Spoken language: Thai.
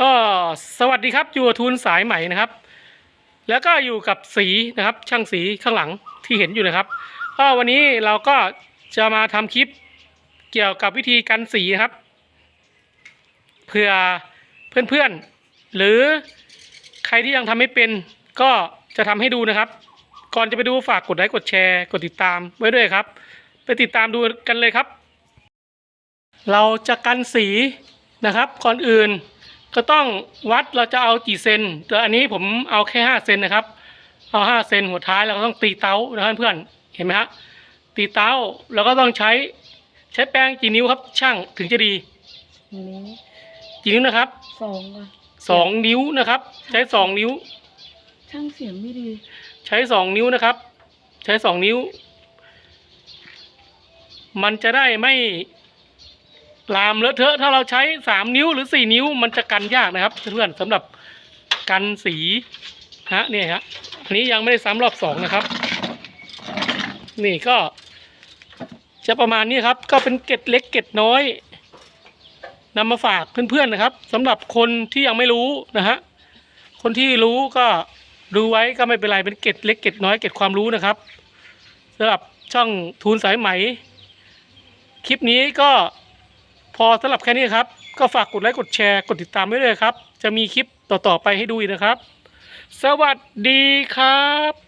ก็สวัสดีครับอยู่กับทุนสายใหม่นะครับ แล้วก็อยู่กับสีนะครับ ช่างสีข้างหลังที่เห็นอยู่นะครับก็วันนี้เราก็จะมาทำคลิปเกี่ยวกับวิธีกันสีนะครับเผื่อเพื่อนๆ หรือใครที่ยังทำไม่เป็น ก็จะทำให้ดูนะครับ ก่อนจะไปดูฝากกดไลค์กดแชร์ กดติดตามไว้ด้วยครับ ไปติดตามดูกันเลยครับ เราจะกันสีนะครับก่อนอื่น ก็ต้องวัดเราจะเอากี่เซนแต่อันนี้ผมเอาแค่ห้าเซนนะครับ เอาห้าเซนหัวท้ายเราก็ต้องตีเต้านะครับเพื่อนเห็นไหมฮะตีเต้าเราก็ต้องใช้ใช้แป้งกี่นิ้วครับ ช่างถึงจะดีนิ้วกี่นิ้วนะครับสองอะสองนิ้วนะครับ ใช้สองนิ้ว ช่างเสียงไม่ดีใช้สองนิ้วนะครับ ใช้สองนิ้ว มันจะได้ไม่ ลามเลอะเทอะถ้าเราใช้สามนิ้วหรือสี่นิ้วมันจะกันยากนะครับเพื่อนๆสำหรับกันสีฮะเนี่ยฮะอันนี้ยังไม่ได้ซ้ำรอบสองนะครับ นี่ก็ จะประมาณนี้ครับ ก็เป็นเกล็ดเล็กเกล็ดน้อยนำมาฝากเพื่อนๆนะครับสำหรับคนที่ยังไม่รู้นะฮะคนที่รู้ก็ดูไว้ก็ไม่เป็นไรเป็นเกร็ดเล็กเกร็ดน้อยเกร็ดความรู้นะครับสำหรับช่องทูนสายไหม คลิปนี้ก็ พอสำหรับแค่นี้ครับ ก็ฝากกดไลค์กดแชร์กดติดตามไว้เลยครับ จะมีคลิปต่อๆไปให้ดูอีกนะครับ สวัสดีครับ